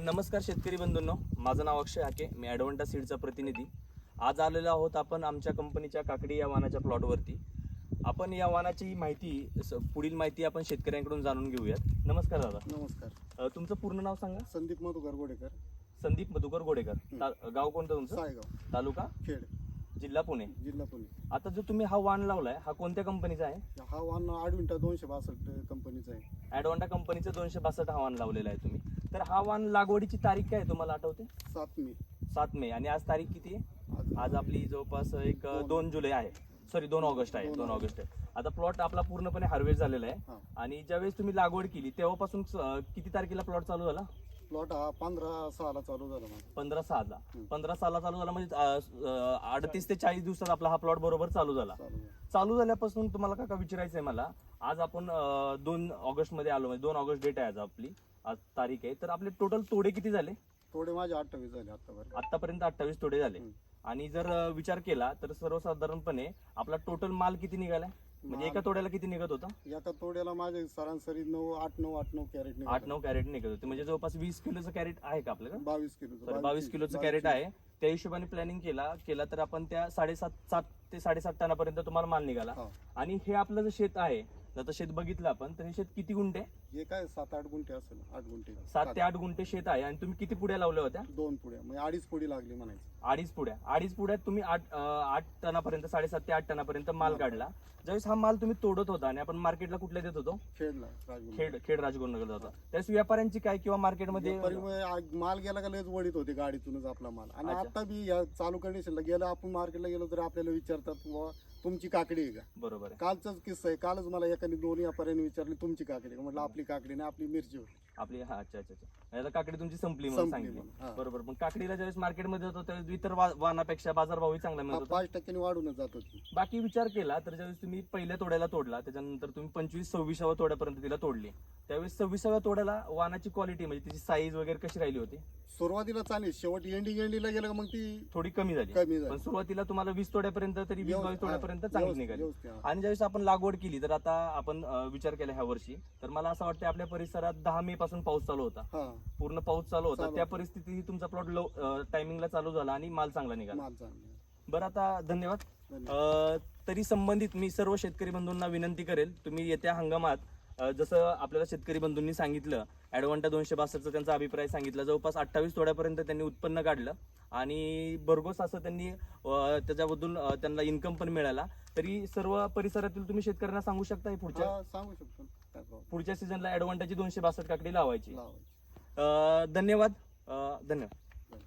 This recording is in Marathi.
नमस्कार शेतकरी बंधूंनो. माझं नाव अक्षय हाके. मी ॲडवंटा सीडचा प्रतिनिधी. आज आलेलो आहोत आपण आमच्या कंपनीच्या काकडी या वाहनाच्या प्लॉटवरती. आपण या वाहनाची माहिती स- पुढील माहिती आपण शेतकऱ्यांकडून जाणून घेऊयात. नमस्कार दादा. नमस्कार. अ, तुमचं पूर्ण नाव सांगा. संदीप मधुकर गोडेकर. संदीप मधुकर गोडेकर. ता- गाव कोणतं तुमचं? सायगाव. तालुका? खेड. जिल्हा पुणे. जिल्हा पुणे. आता जो तुम्ही हा वाहन लावलाय हा कोणत्या कंपनीचा आहे? हा वाहन आडविंटा दोनशे बासष्ट कंपनीचा आहे. ॲडवंटा कंपनीचं दोनशे बासष्ट हा वाहन लावलेला आहे तुम्ही. तर हा वाहन लागवडीची तारीख काय आहे तुम्हाला आठवते? सात मे. सात मे. आणि आज तारीख किती आहे? आज आपली जवळपास एक दोन. जुलै आहे. सॉरी दोन ऑगस्ट आहे. दोन ऑगस्ट. आहे. आता प्लॉट आपला पूर्णपणे हार्वेस्ट झालेला आहे. आणि ज्यावेळेस तुम्ही लागवड केली तेव्हापासून किती तारखेला प्लॉट चालू झाला? प्लॉट हा पंधरा सहाला चालू झाला माझा. पंधरा सहाला. पंधरा साला चालू झाला म्हणजे अं, अं, अडतीस ते चाळीस दिवसात आपला हा प्लॉट बरोबर चालू झाला. चालू झाला. चालू झाल्यापासून तुम्हाला काका विचारायचं आहे मला आज आपण अं, दोन ऑगस्टमध्ये आलो म्हणजे दोन ऑगस्ट डेट आहे आज आपली आज तारीख आहे. तर आपले टोटल तोडे किती झाले? थोडे माझे अठ्ठावीस झाले आतापर्यंत. आतापर्यंत अठ्ठावीस तोडे झाले. हम्म. आणि जर अं, विचार केला तर सर्वसाधारणपणे आपला टोटल माल किती निघालाय? म्हणजे एका तोड्याला किती निघत होता? एका तोड्याला माझे सरासरी नऊ आठ नऊ आठ नऊ कॅरेट आठ नऊ कॅरेट निघत होते. म्हणजे जवळपास वीस किलोचं कॅरेट आहे का आपल्याकडे? बावीस किलो बावीस किलोचं कॅरेट आहे. त्या हिशोबाने प्लॅनिंग केला केला तर आपण त्या साडेसात सात ते साडेसात टनापर्यंत तुम्हाला माल निघाला. हा. आणि हे आपलं जे शेत आहे आता शेत बघितलं आपण तर हे शेत किती गुंठे? हे काय सात आठ गुंठे असेल आठ गुंठे. सात ते आठ गुंठे शेत आहे आणि तुम्ही किती पुड्या लावल्या होत्या? दोन पुड्या म्हणजे अडीच पुडी लागली म्हणायचं. अडीच पुड्या. अडीच पुड्यात तुम्ही आठ आठ टनापर्यंत साडेसात ते आठ टनापर्यंत माल काढला. ज्यावेळेस हा माल तुम्ही तोडत होता आणि आपण मार्केटला कुठल्या देत होतो? खेडला खेड खेड राजगुरुनगरला होता. त्यावेळेस व्यापाऱ्यांची काय किंवा मार्केटमध्ये माल गेला का लयच वडीत होते गाडीतूनच आपला माल. आणि. आता बी या चालू कंडिशनला गेलं आपण मार्केटला गेलो तर आपल्याला विचारतात "बुवा, तुमची काकडी आहे का? बरोबर आहे. कालचाच किस्सा आहे. कालच मला एकाने दोन व्यापाऱ्यांनी विचारली तुमची काकडी आहे. का म्हटलं आपली काकडी नाही आपली मिरची होती. आपली हा अच्छा अच्छा अच्छा. आता काकडी तुमची संपली म्हणून संपली सांगितली म्हणून, हा. बरोबर. पण काकडीला ज्यावेळेस मार्केटमध्ये होतो त्यावेळेस इतर वा- वाहनापेक्षा बाजारभावही चांगला हा, मिळत. होता पाच टक्क्यांनी वाढूनच जात होती बाकी विचार केला तर ज्यावेळेस तुम्ही पहिल्या तोड्याला तोडला त्याच्यानंतर तुम्ही पंचवीस सव्वीसाव्या तोड्यापर्यंत तिला तोडली. त्यावेळेस सव्वीसाव्या तोड्याला वाहनाची क्वालिटी म्हणजे तिची साईज वगैरे कशी राहिली होती? सुरुवातीला चालेल शेवट एंडिंग एंडिंगला गेलं का मग ती थोडी कमी झाली. कमी पण सुरुवातीला तुम्हाला वीस तोड्यापर्यंत तरी वीस व्यव- बावीस हा, तोड्यापर्यंत चांगली व्यवस्थित- निघाली. व्यवस्थित, हा. आणि ज्यावेळेस आपण लागवड केली तर आता आपण अं, विचार केला ह्या वर्षी. तर मला असं वाटतं आपल्या परिसरात दहा मे पासून पाऊस चालू होता. हा. पूर्ण पाऊस चालू होता. चालू त्या होता. परिस्थितीत तुमचा प्लॉट लो टायमिंगला चालू झाला आणि माल चांगला निघाला. माल चांगला बरं आता धन्यवाद. धन्यवाद. अ, तरी संबंधित मी सर्व शेतकरी बंधूंना विनंती करेल तुम्ही येत्या हंगामात अ, जसं आपल्याला शेतकरी बंधूंनी सांगितलं ॲडवांटा दोनशे बासष्टचा त्यांचा अभिप्राय सांगितला जवळपास अठ्ठावीस तोड्यापर्यंत त्यांनी उत्पन्न काढलं आणि भरघोस असं त्यांनी अ, त्याच्याबद्दल अ, त्यांना इन्कम पण मिळाला. तरी सर्व परिसरातील तुम्ही शेतकऱ्यांना सांगू शकता हे पुढच्या? हा सांगू शकतो. पुढच्या सीझनला ॲडवांटाची दोनशे बासष्ट काकडी लावायची. लावायची. अ, धन्यवाद. अ, धन्यवाद.